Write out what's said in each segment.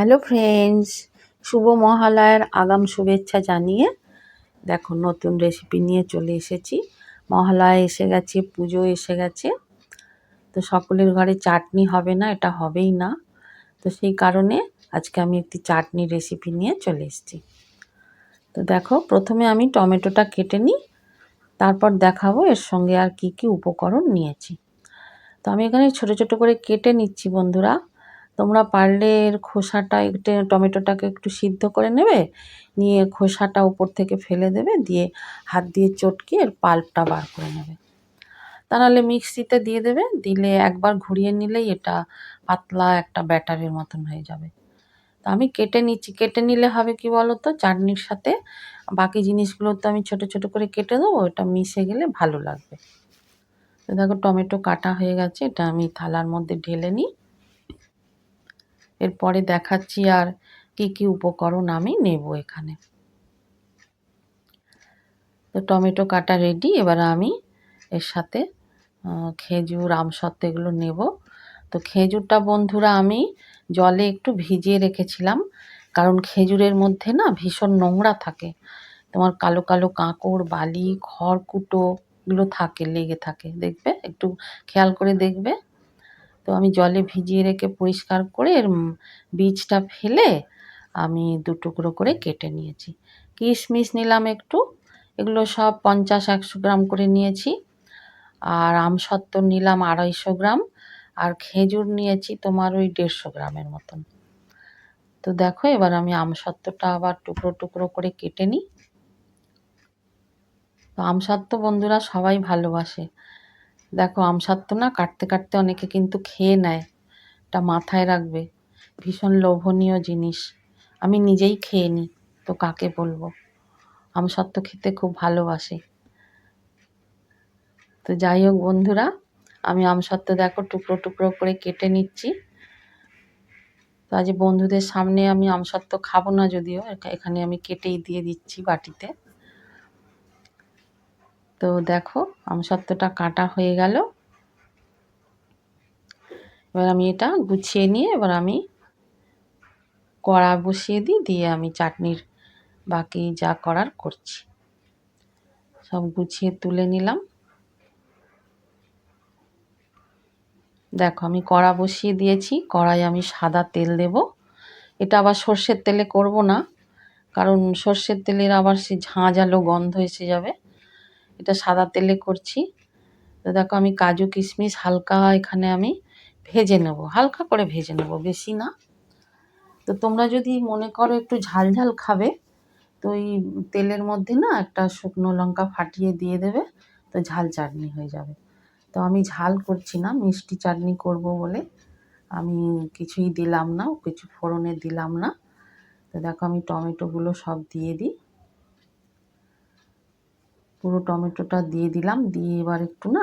Hello friends শুভ মহালয়ার আগাম শুভেচ্ছা জানিয়ে দেখো, নতুন রেসিপি নিয়ে চলে এসেছি। মহালয়া এসে গেছে, পুজো এসে গেছে। তো সকলের ঘরে চাটনি হবে না, এটা হবেই না। তো সেই কারণে আজকে আমি একটি চাটনি রেসিপি নিয়ে চলে এসেছি। তো দেখো, প্রথমে আমি টমেটোটা কেটে নিই, তারপর দেখাবো এর সঙ্গে আর কি কি উপকরণ নিয়েছি। তো আমি এখানে ছোট ছোট করে কেটে নিচ্ছি বন্ধুরা। তোমরা পারলে এর খোসাটা একটু, টমেটোটাকে একটু সিদ্ধ করে নেবে, নিয়ে খোসাটা উপর থেকে ফেলে দেবে, দিয়ে হাত দিয়ে চটকে এর পাল্পটা বার করে নেবে। তা নাহলে মিক্সিতে দিয়ে দেবে, দিলে একবার ঘুরিয়ে নিলেই এটা পাতলা একটা ব্যাটারের মতন হয়ে যাবে। তো আমি কেটে নিচ্ছি, কেটে নিলে হবে কি বলো তো চাটনির সাথে বাকি জিনিসগুলো তো আমি ছোট ছোট করে কেটে দেবো এটা মিশে গেলে ভালো লাগবে। দেখো টমেটো কাটা হয়ে গেছে, এটা আমি থালার মধ্যে ঢেলে নিই। এরপরে দেখাচ্ছি আর কি কি উপকরণ আমি নেব এখানে। তো টমেটো কাটা রেডি এবার আমি এর সাথে খেজুর, আমসত্ত্ব এগুলো নেব। তো খেজুরটা বন্ধুরা আমি জলে একটু ভিজিয়ে রেখেছিলাম, কারণ খেজুরের মধ্যে না ভীষণ নোংরা থাকে। তোমার কালো কালো কাঁকড়, বালি, খড়কুটো এগুলো থাকে, লেগে থাকে। দেখবে? একটু খেয়াল করে দেখবে। তো আমি জলে ভিজিয়ে রেখে পরিষ্কার করে বীজটা ফেলে আমি দু টুকরো করে কেটে নিয়েছি। কিশমিশ নিলাম একটু, এগুলো সব পঞ্চাশ একশো গ্রাম করে নিয়েছি। আর আমসত্ত্ব নিলাম আড়াইশো গ্রাম, আর খেজুর নিয়েছি তোমার ওই দেড়শো গ্রামের মতন। তো দেখো, এবার আমি আমসত্ত্বটা আবার টুকরো টুকরো করে কেটে নিই। তো আমসত্ত্ব বন্ধুরা সবাই ভালোবাসে। দেখো আমসত্ত্ব না কাটতে কাটতে অনেকে কিন্তু খেয়ে নেয়। এটা মাথায় রাখবে। ভীষণ লোভনীয় জিনিস। আমি নিজেই খেয়ে নিই তো কাকে বলব? আমসত্ত্ব খেতে খুব ভালোবাসে। তো যাই হোক বন্ধুরা, আমি আমসত্ত্ব দেখো টুকরো টুকরো করে কেটে নিচ্ছি। তো আজ বন্ধুদের সামনে আমি আমসত্ত্ব খাব না যদিও এখানে আমি কেটেই দিয়ে দিচ্ছি বাটিতে। তো দেখো আমসত্ত্বটা কাটা হয়ে গেল। এবার আমি এটা গুছিয়ে নিয়ে এবার আমি কড়া বসিয়ে দিই, দিয়ে আমি চাটনির বাকি যা করার করছি। সব গুছিয়ে তুলে নিলাম। দেখো, আমি কড়া বসিয়ে দিয়েছি কড়াই আমি সাদা তেল দেব। এটা আবার সর্ষের তেলে করব না, কারণ সর্ষের তেলের আবার সে ঝাঁঝালো গন্ধ এসে যাবে। এটা সাদা তেলে করছি। তো দেখো আমি কাজু কিশমিশ হালকা এখানে আমি ভেজে নেব। হালকা করে ভেজে নেব, বেশি না। তো তোমরা যদি মনে করো একটু ঝাল ঝাল খাবে, তো ওই তেলের মধ্যে না একটা শুকনো লঙ্কা ফাটিয়ে দিয়ে দেবে, তো ঝাল চাটনি হয়ে যাবে। তো আমি ঝাল করছি না, মিষ্টি চাটনি করব বলে। আমি কিছুই দিলাম না, কিছু ফোড়নে দিলাম না। তো দেখো আমি টমেটোগুলো সব দিয়ে দিই। পুরো টমেটোটা দিয়ে দিলাম। দিয়ে এবার একটু না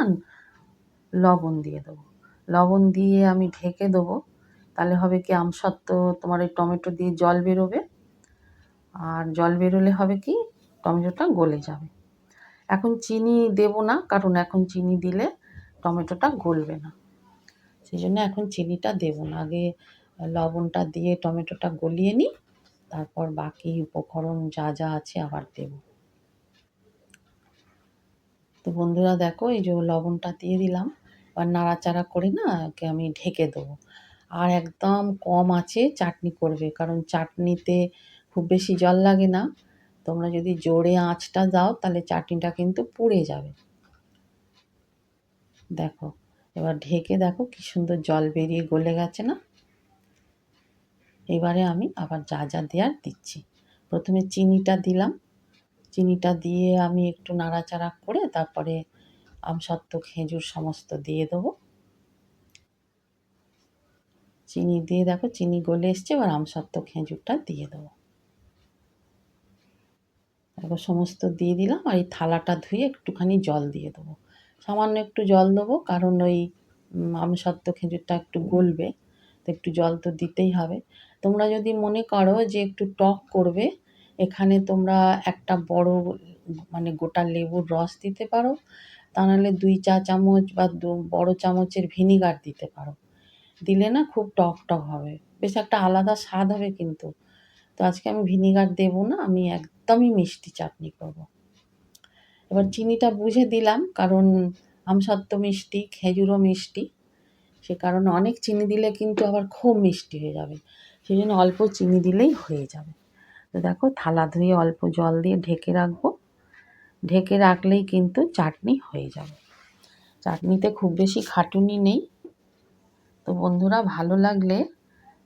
লবণ দিয়ে দেবো। লবণ দিয়ে আমি ঢেকে দেবো। তাহলে হবে কি আমসত্ত্ব তোমার এই টমেটো দিয়ে জল বেরোবে। আর জল বেরোলে হবে কি টমেটোটা গলে যাবে। এখন চিনি দেব না, কারণ এখন চিনি দিলে টমেটোটা গলবে না। সেই জন্য এখন চিনিটা দেবো না। আগে লবণটা দিয়ে টমেটোটা গলিয়ে নিই, তারপর বাকি উপকরণ যা যা আছে আবার দেব। তো বন্ধুরা দেখো, এই যে লবণটা দিয়ে দিলাম। এবার নাড়াচাড়া করে না ওকে আমি ঢেকে দেবো। আর একদম কম আছে চাটনি করবে, কারণ চাটনিতে খুব বেশি জল লাগে না। তোমরা যদি জোরে আঁচটা দাও, তাহলে চাটনিটা কিন্তু পুড়ে যাবে। দেখো, এবার ঢেকে দেখো কি সুন্দর জল বেরিয়ে গলে গেছে না? এবারে আমি আবার যা যা দেওয়ার দিচ্ছি। প্রথমে চিনিটা দিলাম চিনিটা দিয়ে আমি একটু নাড়াচাড়া করে তারপরে আমসত্ত্ব খেজুর সমস্ত দিয়ে দেবো। চিনি দিয়ে দেখো, চিনি গলে এসছে, এবার আমসত্ত্ব খেজুরটা দিয়ে দেবো। দেখো, সমস্ত দিয়ে দিলাম, আর এই থালাটা ধুয়ে একটুখানি জল দিয়ে দেবো। সামান্য একটু জল দেবো, কারণ ওই আমসত্ত্ব খেজুরটা একটু গলবে, তো একটু জল তো দিতেই হবে। তোমরা যদি মনে করো যে একটু টক করবে এখানে তোমরা একটা বড় মানে গোটা লেবুর রস দিতে পারো। তা নাহলে দুই চা চামচ বা দু বড় চামচের ভিনিগার দিতে পারো। দিলে না খুব টক টক হবে। বেশ একটা আলাদা স্বাদ হবে কিন্তু। তো আজকে আমি ভিনিগার দেবো না, আমি একদমই মিষ্টি চাটনি করব। এবার চিনিটা বুঝে দিলাম, কারণ আমসত্ত্ব মিষ্টি, খেজুরও মিষ্টি। সে কারণে অনেক চিনি দিলে কিন্তু আবার খুব মিষ্টি হয়ে যাবে। সেই জন্য অল্প চিনি দিলেই হয়ে যাবে। তো দেখো, থালা ধুয়ে অল্প জল দিয়ে ঢেকে রাখব। ঢেকে রাখলেই কিন্তু চাটনি হয়ে যাবে। চাটনিতে খুব বেশি খাটুনি নেই। তো বন্ধুরা, ভালো লাগলে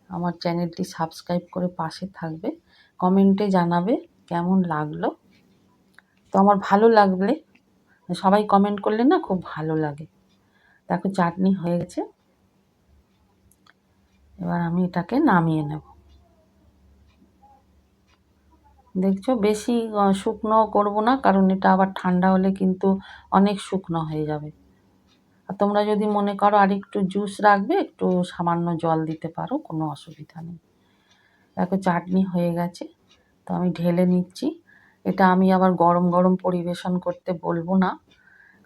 আমার চ্যানেলটি সাবস্ক্রাইব করে পাশে থাকবে। কমেন্টে জানাবে কেমন লাগল। তো আমার ভালো লাগলে, সবাই কমেন্ট করলে না খুব ভালো লাগে। দেখো, চাটনি হয়ে গেছে। এবার আমি এটাকে নামিয়ে নেব। দেখছ? বেশি শুকনো করব না, কারণ এটা আবার ঠান্ডা হলে কিন্তু অনেক শুকনো হয়ে যাবে। আর তোমরা যদি মনে করো আর একটু জুস রাখবে, একটু সামান্য জল দিতে পারো, কোনো অসুবিধা নেই। দেখো, চাটনি হয়ে গেছে, তো আমি ঢেলে নিচ্ছি। এটা আমি আবার গরম গরম পরিবেশন করতে বলব না,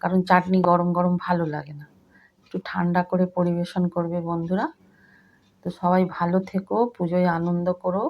কারণ চাটনি গরম গরম ভালো লাগে না। একটু ঠান্ডা করে পরিবেশন করবে বন্ধুরা। তো সবাই ভালো থেকো, পুজোয় আনন্দ করো।